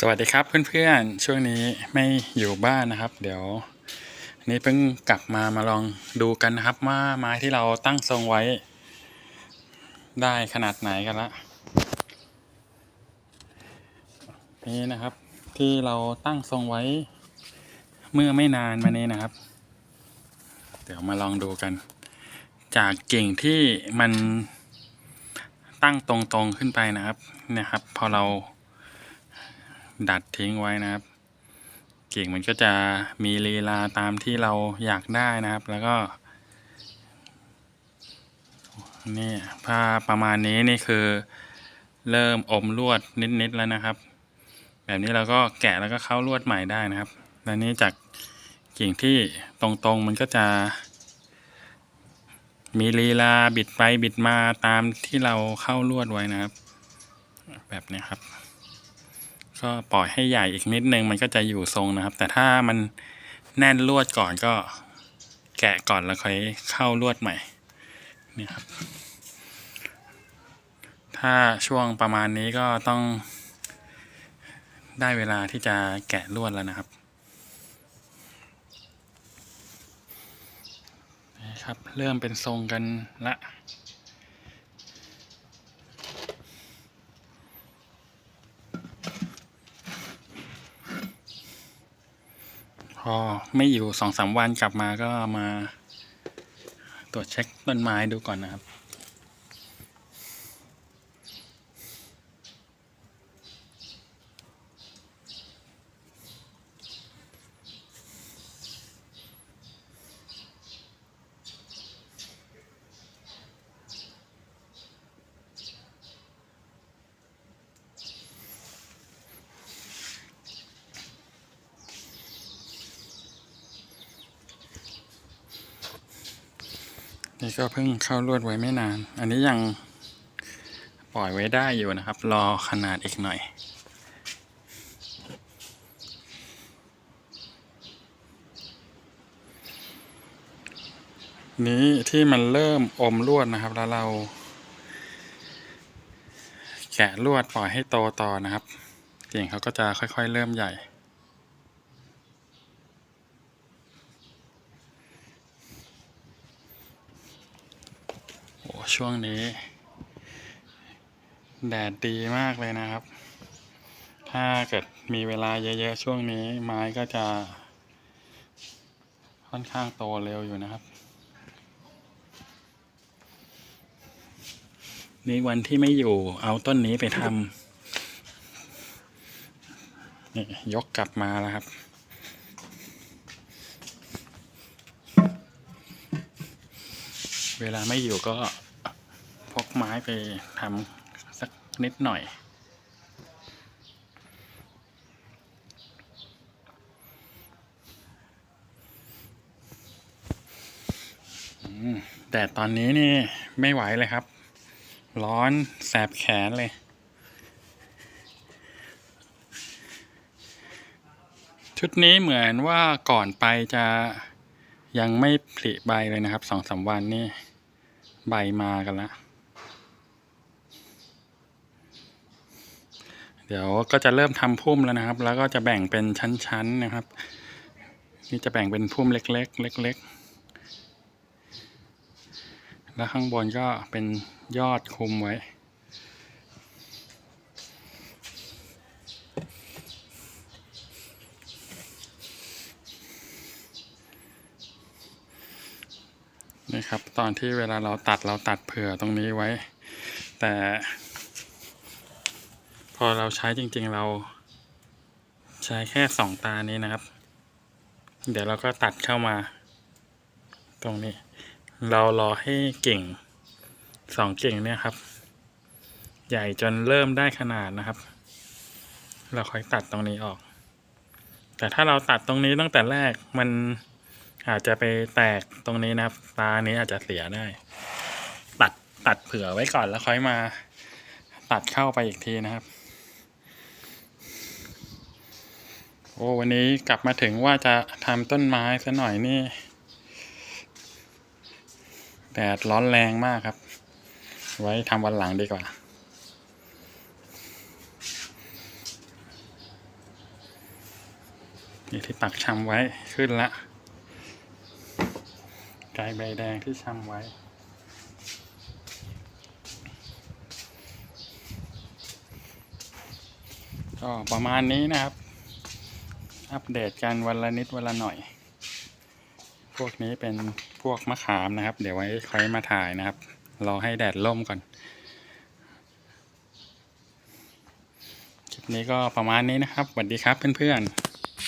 สวัสดีครับเพื่อนๆ ช่วงนี้ไม่อยู่บ้านนะครับ เดี๋ยวนี่เพิ่งกลับมามาลองดูกันนะครับว่าไม้ที่เราตั้งทรงไว้ ได้ขนาดไหนกันละนี่นะครับที่เราตั้งทรงไว้เมื่อไม่นานมานี้นะครับ เดี๋ยวมาลองดูกัน จากกิ่งที่มันตั้งตรงๆขึ้นไปนะครับเนี่ยครับ พอเรา ดัดทิ้งไว้นะครับ กิ่งมันก็จะมีลีลาตามที่เราอยากได้นะครับ แล้วก็นี่ผ้าประมาณนี้นี่คือ เริ่มอมลวดนิดๆแล้วนะครับ แบบนี้เราก็แกะแล้วก็เข้าลวดใหม่ได้นะครับ และนี่จากกิ่งที่ตรงๆมันก็จะ มีลีลาบิดไปบิดมาตามที่เราเข้าลวดไว้นะครับ แบบนี้ครับ ก็ปล่อยให้ใหญ่อีกนิดนึงมันก็จะอยู่ทรงนะครับ แต่ถ้ามันแน่นลวดก่อนก็แกะก่อนแล้วค่อยเข้าลวดใหม่นี่ครับ ถ้าช่วงประมาณนี้ก็ต้องได้เวลาที่จะแกะลวดแล้วนะครับนี่ครับ เริ่มเป็นทรงกันละ อไม่อยู่สองสามวันกลับมาก็มา ตรวจเช็คต้นไม้ดูก่อนนะครับ นี่ก็เพิ่งเข้าลวดไว้ไม่นาน อันนี้ยังปล่อยไว้ได้อยู่นะครับ รอขนาดอีกหน่อย นี้ที่มันเริ่มอมลวดนะครับ แล้วเรา แกะลวดปล่อยให้โตต่อนะครับกิ่งเขาก็จะค่อยๆ เริ่มใหญ่ ช่วงนี้ แดดดีมากเลยนะครับ ถ้าเกิดมีเวลาเยอะๆช่วงนี้ไม้ก็จะ ค่อนข้างโตเร็วอยู่นะครับ นี่วันที่ไม่อยู่เอาต้นนี้ไปทำนี่ยกกลับมาแล้วครับเวลาไม่อยู่ก็ พกไม้ไปทำสักนิดหน่อย แต่ตอนนี้นี่ไม่ไหวเลยครับ ร้อนแสบแขนเลยชุดนี้เหมือนว่าก่อนไปจะยังไม่ผลิใบเลยนะครับสองสามวันนี่ใบมากันแล้ว เดี๋ยวก็จะเริ่มทำพุ่มแล้วนะครับ แล้วก็จะแบ่งเป็นชั้นๆนะครับ นี่จะแบ่งเป็นพุ่มเล็กๆเล็กๆ แล้วข้างบนก็เป็นยอดคุมไว้นี่ครับตอนที่เวลาเราตัดเราตัดเผื่อตรงนี้ไว้ แต่ พอเราใช้จริงๆเรา ใช้แค่สองตานี้นะครับ เดี๋ยวเราก็ตัดเข้ามา ตรงนี้ เรารอให้กิ่งสองกิ่งเนี่ยครับ ใหญ่จนเริ่มได้ขนาดนะครับ เราค่อยตัดตรงนี้ออก แต่ถ้าเราตัดตรงนี้ตั้งแต่แรกมันอาจจะไปแตกตรงนี้นะครับ ตานี้อาจจะเสียได้ ตัดตัดเผื่อไว้ก่อนแล้วค่อยมา ตัดเข้าไปอีกทีนะครับ โอ้วันนี้กลับมาถึงว่าจะทำต้นไม้ซะหน่อยนี่แดดร้อนแรงมากครับ ไว้ทำวันหลังดีกว่า นี่ที่ปักชำไว้ขึ้นละไก่ใบแดงที่ชำไว้ก็ประมาณนี้นะครับ อัปเดตกันวันละนิดวันละหน่อย พวกนี้เป็นพวกมะขามนะครับ เดี๋ยวไว้ค่อยมาถ่ายนะครับ รอให้แดดล่มก่อน คลิปนี้ก็ประมาณนี้นะครับสวัสดีครับเพื่อนๆ